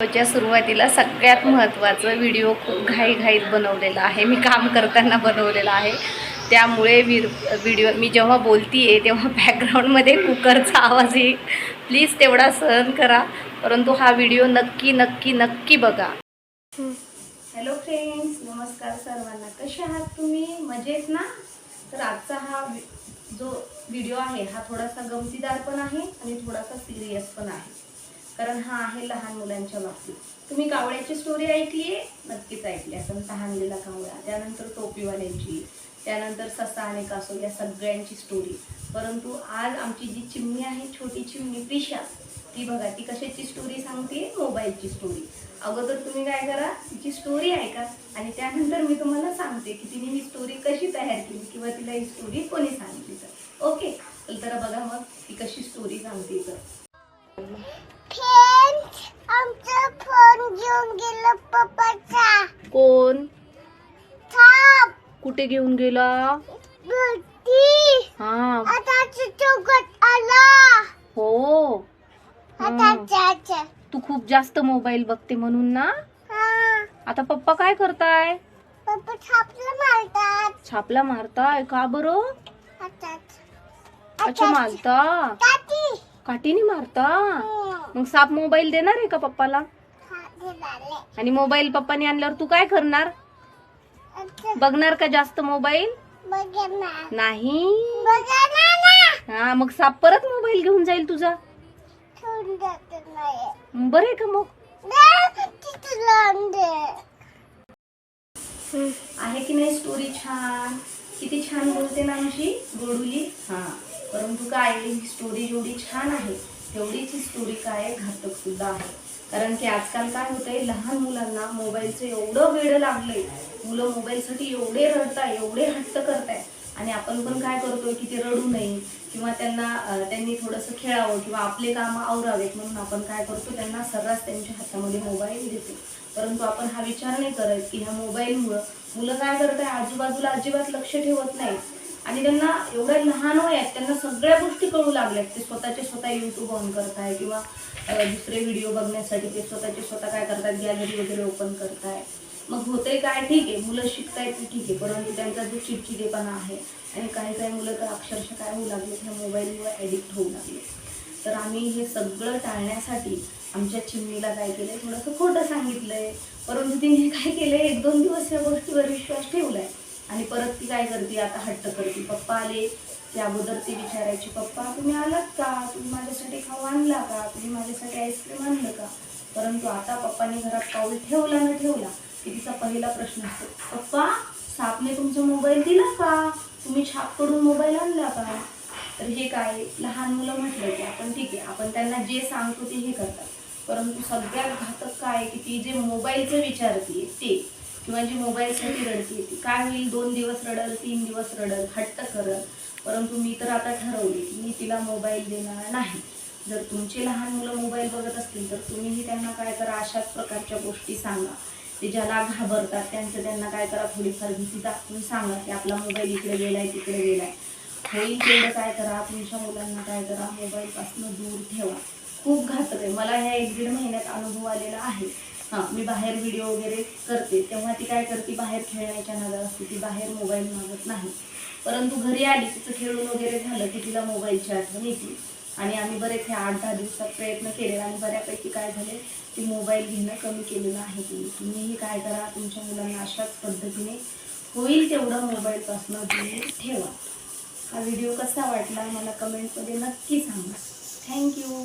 व्हिडिओच्या सुरुवातीला सगळ्यात महत्त्वाचं व्हिडिओ खूप घाईघाईत बनवलेला आहे. मी काम करताना बनवलेला आहे. त्यामुळे विर व्हिडिओ मी जेव्हा बोलती आहे तेव्हा बॅकग्राऊंडमध्ये कुकरचा आवाज येईल. प्लीज तेवढा सहन करा. परंतु हा व्हिडिओ नक्की नक्की नक्की बघा. हॅलो फ्रेंड्स नमस्कार सर्वांना. कसे आहात तुम्ही? मजेत ना? तर आजचा हा वि- जो व्हिडिओ आहे हा थोडासा गमतीदार पण आहे आणि थोडासा सिरियस पण आहे. कारण हा आहे लहान मुलांच्या बाबतीत. तुम्ही कावळ्याची स्टोरी ऐकली आहे? नक्कीच ऐकली. असं तहानलेला कावळा त्यानंतर टोपीवाल्यांची त्यानंतर ससा आणि कासो या सगळ्यांची स्टोरी परंतु आज आमची जी चिमणी आहे छोटी चिमणी पिशा ती बघा ती कशाची स्टोरी सांगते? मोबाईलची स्टोरी अगोदर तुम्ही काय करा तिची स्टोरी ऐका आणि त्यानंतर मी तुम्हाला सांगते की तिने ही स्टोरी कशी तयार केली किंवा तिला ही स्टोरी कोणी सांगितली तर. ओके तर बघा मग ती कशी स्टोरी सांगते तर. आमचा फोन घेऊन गेला पप्पाचा. कोण? थाप कुठे घेऊन गेला? बुद्धी हा. आता आला. हो. आता हं. चाचा तू खूप जास्त मोबाईल बघते म्हणून ना? हा. आता पप्पा काय करताय? पप्पा थापला मारतात. छापला मारताय? का बरं? अच्छा मारता? काठीने मारता. मग साप मोबाईल देणार आहे का पप्पाला? हा. आणि मोबाईल पप्पाने आणल्यावर तू काय करणार? बघणार का जास्त मोबाईल? नाही. हा मग साप परत मोबाईल घेऊन जाईल तुझा. बरं आहे का मग. आहे की नाही स्टोरी छान? किती छान बोलते ना आमची गोडुली. हा. परंतु काय ही स्टोरी जेवढी छान आहे? तेवढीच ही स्टोरी काय आहे, घातक सुद्धा आहे. कारण की आजकाल काय होतंय लहान मुलांना मोबाईलचं एवढं वेळ लागले मुलं मोबाईलसाठी एवढे रडताय एवढे हट्ट करताय. आणि आपण पण काय करतोय की ते रडू नये किंवा त्यांना त्यांनी थोडंसं खेळावं किंवा आपले कामं आवरावेत म्हणून आपण काय करतो त्यांना सर्रास त्यांच्या हातामध्ये मोबाईल देतो. परंतु आपण हा विचार नाही करत की ह्या मोबाईलमुळं मुलं काय करत आहे आजूबाजूला अजिबात लक्ष ठेवत नाही आणि त्यांना एवढ्या लहान वयात त्यांना सगळ्या गोष्टी कळू लागल्यात. ते स्वतःचे स्वतः युट्यूब ऑन करताय किंवा दुसरे व्हिडिओ बघण्यासाठी ते स्वतःचे स्वतः काय करतात? गॅलरी वगैरे ओपन करताय. मग होतंय काय? ठीक आहे. मुलं शिकतायत ते ठीक आहे. परंतु त्यांचा जो चिडचिडेपणा आहे आणि काही काही मुलं तर अक्षरशः काय होऊ लागले? ह्या मोबाईलवर ॲडिक्ट होऊ लागले. तर आम्ही हे सगळं टाळण्यासाठी आमच्या चिमणीला काय केलंय? थोडंसं खोटं सांगितलंय. परंतु तिने काय केलंय? एक दोन दिवस या गोष्टीवर विश्वास ठेवलाय. आणि परत ती काय करते आता हट्ट करते. पप्पा आले त्या अगोदर ती विचारायची पप्पा तुम्ही आलात का? तुम्ही माझ्यासाठी खाऊ आणला का? तुम्ही माझ्यासाठी आईस्क्रीम आणलं का? परंतु आता पप्पाने घरात पाऊल ठेवला न ठेवला की तिचा पहिला प्रश्न असतो पप्पा सापने तुमचा मोबाईल दिला का? तुम्ही छापकडून मोबाईल आणला का? तर हे काय लहान मुलं म्हटलं की आपण ठीक आहे आपण त्यांना जे सांगतो ते हे करतात. परंतु सगळ्यात घातक काय की ती जे मोबाईलचं विचारते ते किंवा जी मोबाईलसाठी रडती येते काय होईल? दोन दिवस रडल तीन दिवस रडल हट्ट करल. परंतु मी तर आता ठरवले की मी तिला मोबाईल देणार नाही. जर तुमचे लहान मुलं मोबाईल बघत असतील तर तुम्हीही त्यांना काय करा? अशाच प्रकारच्या गोष्टी सांगा. ते ज्याला घाबरतात त्यांचं त्यांना काय करा? थोडीफार भीती दाखवून सांगा की आपला मोबाईल इकडे गेलाय तिकडे गेलाय. होईल तेवढं काय करा? तुमच्या मुलांना काय करा? मोबाईलपासून दूर ठेवा. खूप घातक आहे. मला ह्या एक दीड महिन्यात अनुभव आलेला आहे. हां मी बाहेर व्हिडिओ वगैरे करते. तेव्हा ती काय करते बाहेर खेळण्याच्या नादात असते ती बाहेर मोबाईल मागत नाही. परंतु घरी आली तिचं खेळून वगैरे झालं की तिला मोबाईलची आठवण येते. आणि आम्ही बरेच हे आठ दहा दिवसात प्रयत्न केले आणि बऱ्यापैकी काय झाले ती मोबाईल घेणं कमी केलेलं आहे. तुम्ही तुम्हीही काय करा तुमच्या मुलांना अशाच पद्धतीने होईल तेवढं मोबाईलपासून तुम्ही ठेवा. हा व्हिडिओ कसा वाटला मला कमेंटमध्ये नक्की सांगा. थँक्यू